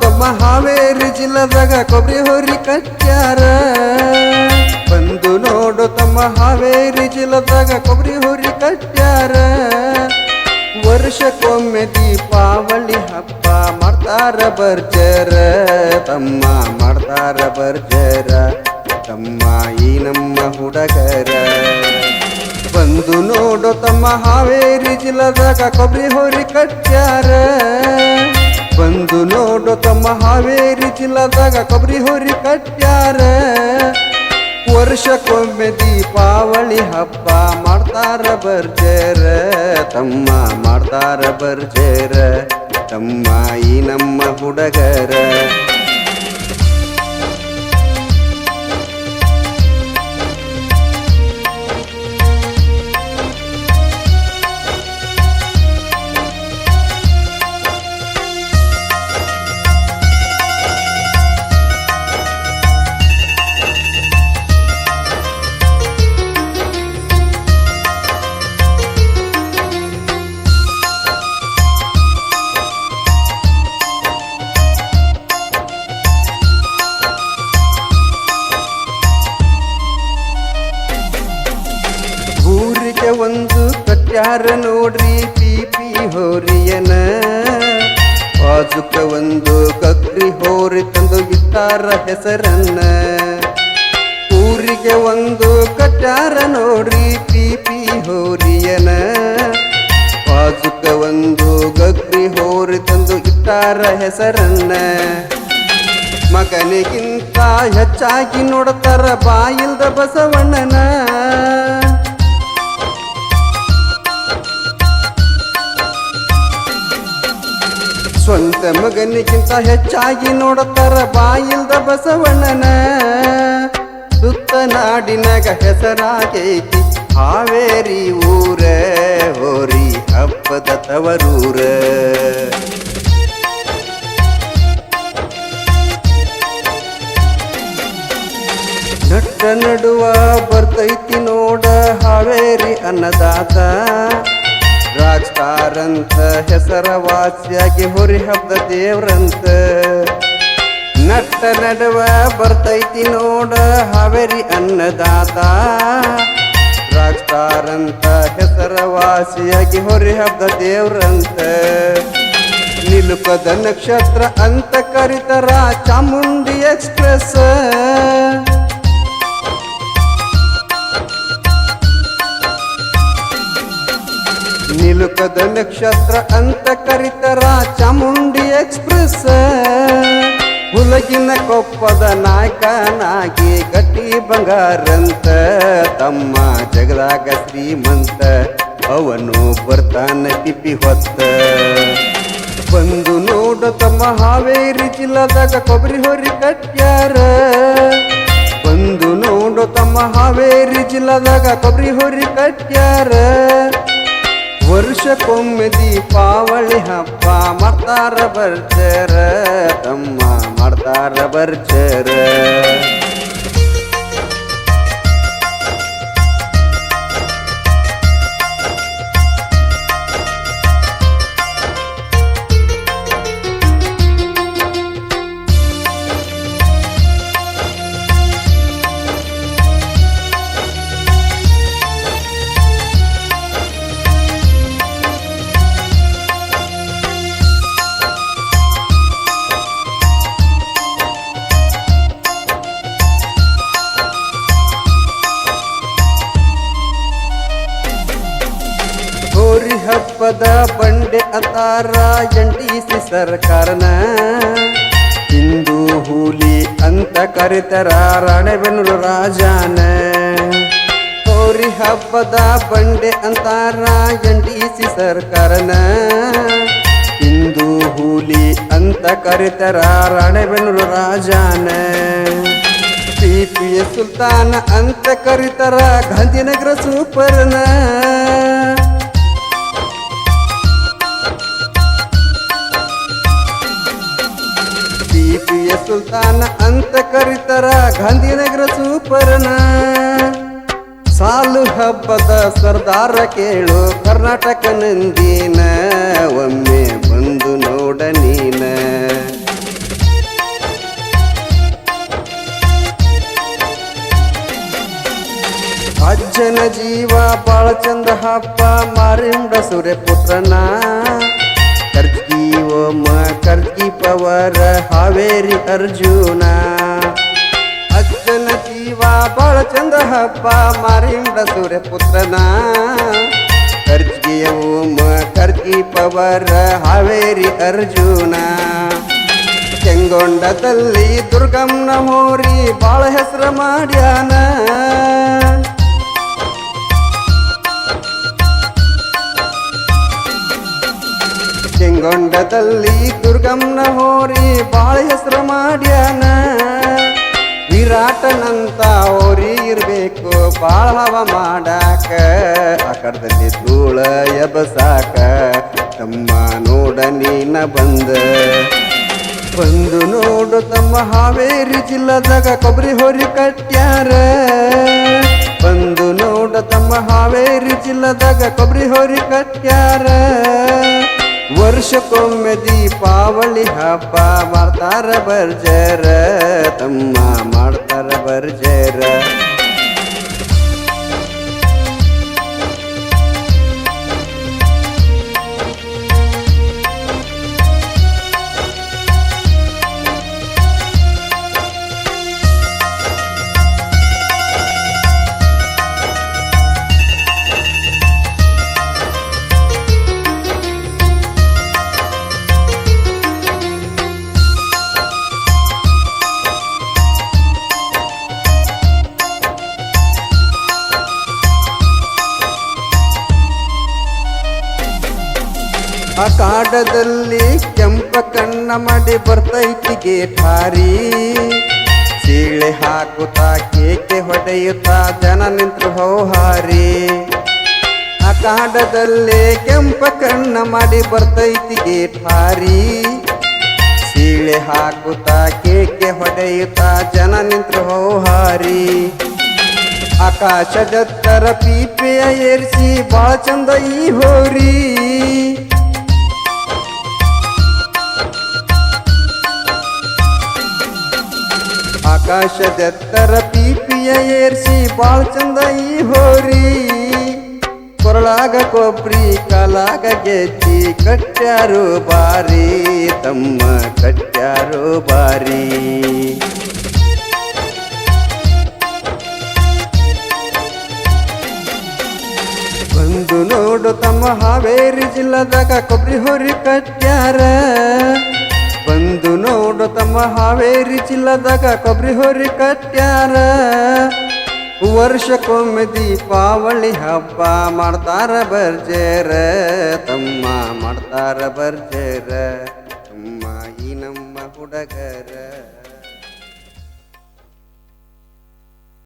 ತಮ್ಮ ಹಾವೇರಿ ಜಿಲ್ಲದಾಗ ಕೊಬ್ಬರಿ ಹೊರಿ ಕಚ್ಚಾರ ಬಂದು ನೋಡು ತಮ್ಮ ಹಾವೇರಿ ಜಿಲ್ಲದಾಗ ಕೊಬ್ಬರಿ ಹೊರಿ ಕಚ್ಚಾರ ವರ್ಷಕ್ಕೊಮ್ಮೆ ದೀಪಾವಳಿ ಹಬ್ಬ ಮಾಡ್ತಾರ ಬರ್ಜರ. ತಮ್ಮ ಮಾಡ್ತಾರ ಬರ್ಜರ. ತಮ್ಮ ಈ ನಮ್ಮ ಹುಡುಗರ. ಬಂದು ನೋಡು ತಮ್ಮ ಹಾವೇರಿ ಜಿಲ್ಲದಾಗ ಕೊಬ್ಬರಿ ಹೊರಿ ಕಟ್ಟ್ಯಾರ. ಬಂದು ನೋಡು ತಮ್ಮ ಹಾವೇರಿ ಜಿಲ್ಲದಾಗ ಕೊಬ್ಬರಿ ಹೊರಿ ಕಟ್ಟ್ಯಾರ ವರ್ಷಕ್ಕೊಮ್ಮೆ ದೀಪಾವಳಿ ಹಬ್ಬ ಮಾಡ್ತಾರ ಬರ್ಜೇರ. ತಮ್ಮ ಮಾಡ್ತಾರ ಬರ್ಜೇರ. ತಮ್ಮ ಈ ನಮ್ಮ ಹುಡುಗರ. ಕಟ್ಯಾರ ನೋಡ್ರಿ ಪಿಪಿ ಹೋರಿಯನ? ಬಾಜುಕ ಒಂದು ಕಕ್ರಿ ಹೋರಿ ತಂದು ಇಟ್ಟಾರ ಹೆಸರನ್ನ. ಊರಿಗೆ ಒಂದು ಕಟ್ಟಾರ ನೋಡ್ರಿ ಪಿಪಿ ಹೋರಿಯನ. ಬಾಜುಕ ಒಂದು ಗಕ್ರಿ ಹೋರಿ ತಂದು ಇಟ್ಟಾರ ಹೆಸರನ್ನ. ಮಗನಿಗಿಂತ ಹೆಚ್ಚಾಗಿ ನೋಡ್ತಾರ ಬಾಯಿಲ್ದ ಬಸವಣ್ಣನ. ಮಗನಿಗಿಂತ ಹೆಚ್ಚಾಗಿ ನೋಡುತ್ತಾರ ಬಾಯಿಲ್ದ ಬಸವಣ್ಣನ. ಸುತ್ತ ನಾಡಿನಾಗ ಹೆಸರಾಗೈತಿ ಹಾವೇರಿ ಊರ, ಹೋರಿ ಹಬ್ಬದ ತವರೂರ. ನಟ್ಟ ನಡುವ ಬರ್ತೈತಿ ನೋಡ ಹಾವೇರಿ ಅನ್ನದಾತ. ರಾಜ್ಕಾರಂತ ಹೆಸರವಾಸಿಯಾಗಿ ಹುರಿ ಹಬ್ಬ ದೇವ್ರಂತ. ನಟ್ಟ ನಡುವ ಬರ್ತೈತಿ ನೋಡ ಹಾವೇರಿ ಅನ್ನದಾತ. ರಾಜ್ಕಾರಂತ ಹೆಸರವಾಸಿಯಾಗಿ ಹೊರಿ ಹಬ್ಬ ದೇವ್ರಂತ. ನಿಲುಕದ ನಕ್ಷತ್ರ ಅಂತ ಕರಿತರ ಚಾಮುಂಡಿ ಎಕ್ಸ್ಪ್ರೆಸ್. ನಿಲುಕದ ನಕ್ಷತ್ರ ಅಂತ ಕರಿತರ ಚಾಮುಂಡಿ ಎಕ್ಸ್ಪ್ರೆಸ್. ಹುಲಗಿನ ಕೊಪ್ಪದ ನಾಯಕನಾಗಿ ಗಟ್ಟಿ ಬಂಗಾರಂತ, ತಮ್ಮ ಜಗದಾಗ ಶ್ರೀಮಂತ, ಅವನು ಬರ್ತಾನ ತಿಪ್ಪಿ ಹೊತ್ತ. ಬಂದು ನೋಡ ತಮ್ಮ ಹಾವೇರಿ ಜಿಲ್ಲಾದಾಗ ಕೊಬ್ಬರಿ ಹೊರಿ ಕಟ್ಟ್ಯಾರ ಬಂದು ನೋಡು ತಮ್ಮ ಹಾವೇರಿ ಜಿಲ್ಲಾದಾಗ ಕೊಬ್ಬರಿ ಹೊರಿ ಕಟ್ಟ್ಯಾರ ವರ್ಷಕ್ಕೊಮ್ಮೆ ದೀಪಾವಳಿ ಹಬ್ಬ ಮಾಡ್ತಾರ ಬರ್ಜರ ತಮ್ಮ ಮಾಡ್ತಾರ ಬರ್ಜರ. ಹೋರಿ ಹಬ್ಬದ ಬಂಡೆ ಅತಾರ ಸಿ ಸರ್ಕಾರನ. ಹಿಂದೂ ಹೂಲಿ ಅಂತ ಕರಿತರ ರಾಣೆಬೆನ್ನೂರು ರಾಜಾನ. ಗೌರಿ ಹಬ್ಬದ ಬಂಡೆ ಅಂತಾರ ಸಿ ಸರ್ಕಾರನ. ಹಿಂದೂ ಹೂಲಿ ಅಂತ ಕರಿತಾರ ರಾಣೆಬೆನ್ನೂರು ರಾಜಾನ. ಎಸ್ ಸುಲ್ತಾನ ಅಂತ ಕರಿತಾರ ಗಾಂಧಿನಗರ ಸೂಪರ್ನ. ಸುಲ್ತಾನ ಅಂತ ಕರಿತಾರ, ಗಾಂಧಿನಗರ ಸೂಪರ್ನ ಸಾಲು ಹಬ್ಬದ ಸರ್ದಾರ ಕೇಳು, ಕರ್ನಾಟಕ ನಂದಿನ, ಒಮ್ಮೆ ಬಂದು ನೋಡ ನೀನ. ಅಜ್ಜನ ಜೀವ ಬಾಳ ಚಂದ ಹಬ್ಬ, ಮಾರಿಂಡ ಸೂರ್ಯ ಪವರ ಹಾವೇರಿ ಅರ್ಜುನ. ಅಜ್ಜನ ಜೀವ ಬಾಳ ಚಂದ ಹಬ್ಬ ಮಾರಿಂಡ ಸೂರ್ಯ ಪುತ್ರನ. ಕರ್ಜಿಯ ಓಮ ಕರ್ಜಿ ಪವರ, ಹಾವೇರಿ ಅರ್ಜುನ. ಚೆಂಗೊಂಡದಲ್ಲಿ ದುರ್ಗಮ್ಮನ ಹೋರಿ ಬಾಳ ಹೆಸರು ಮಾಡ್ಯಾನ. ಚೆಂಗೊಂಡದಲ್ಲಿ ದುರ್ಗಮ್ಮನ ಹೋರಿ ಬಾಳ ಹೆಸರು ಮಾಡ್ಯಾನ ವಿರಾಟನಂತ ಹೋರಿ ಇರ್ಬೇಕು ಬಾಳ ಹವ ಮಾಡಾಕ ಆಕಡದಲ್ಲಿ ಧೂಳ ಎಬಸಾಕ ತಮ್ಮ ನೋಡ ನೀನ ಬಂದ ಬಂದು ನೋಡು ತಮ್ಮ ಹಾವೇರಿ ಜಿಲ್ಲದಾಗ ಕೊಬ್ಬರಿ ಹೊರಿ ಕಟ್ಯಾರ ಬಂದು ನೋಡು ತಮ್ಮ ಹಾವೇರಿ ಜಿಲ್ಲದಾಗ ಕೊಬ್ಬರಿ ಹೊರಿ ಕಟ್ಯಾರ ವರ್ಷಕ್ಕೊಮ್ಮೆ ದೀಪಾವಳಿ ಹಬ್ಬ ಮಾಡ್ತಾರ ಬರ್ಜರ ತಮ್ಮ ಮಾಡ್ತಾರ ಬರ್ಜರ ಆ ಕಾಡದಲ್ಲಿ ಕೆಂಪ ಕಣ್ಣ ಮಾಡಿ ಬರ್ತೈತಿ ಗೇಠಾರಿ ಸೀಳೆ ಹಾಕುತ್ತಾ ಕೇಕೆ ಹೊಡೆಯುತ್ತಾ ಜನ ನಿಂತ್ರು ಹೌಹಾರಿ. ಆ ಕಾಡದಲ್ಲಿ ಕೆಂಪ ಕಣ್ಣ ಮಾಡಿ ಬರ್ತೈತಿ ಗೇಠಾರಿ ಸೀಳೆ ಹಾಕುತ್ತಾ ಕೇಕೆ ಹೊಡೆಯುತ್ತಾ ಜನ ನಿಂತು ಹೌಹಾರಿ. ಆಕಾಶದತ್ತರ ಪೀಪೆಯ ಏರಿಸಿ ಬಾಳ ಚಂದ ಈ ಹೋರಿ. ಆಕಾಶದತ್ತರ ಪೀಪಿಯ ಏರ್ಸಿ ಬಾಳ್ ಚಂದ ಈ ಹೋರಿ. ಕೊರಳಾಗ ಕೊಬ್ರಿ, ಕಲಾಗ ಗೆಜ್ಜಿ ಕಟ್ಟ್ಯಾರು ಬಾರಿ, ತಮ್ಮ ಕಟ್ಟ್ಯಾರು ಬಾರಿ. ಬಂದು ನೋಡು ತಮ್ಮ ಹಾವೇರಿ ಜಿಲ್ಲದಾಗ ಕೊಬ್ಬರಿ ಹೊರಿ ಕಟ್ಟ್ಯಾರ ಬಂದು ನೋಡು ತಮ್ಮ ಹಾವೇರಿ ಚಿಲ್ಲದಾಗ ಕೊಬ್ಬರಿ ಹೊರಿ ಕಟ್ಟ್ಯಾರ ವರ್ಷಕ್ಕೊಮ್ಮೆ ದೀಪಾವಳಿ ಹಬ್ಬ ಮಾಡ್ತಾರ ಬರ್ಜೇರ. ತಮ್ಮ ಮಾಡ್ತಾರ ಬರ್ಜೇರ. ತಮ್ಮ ಈ ನಮ್ಮ ಹುಡುಗರ.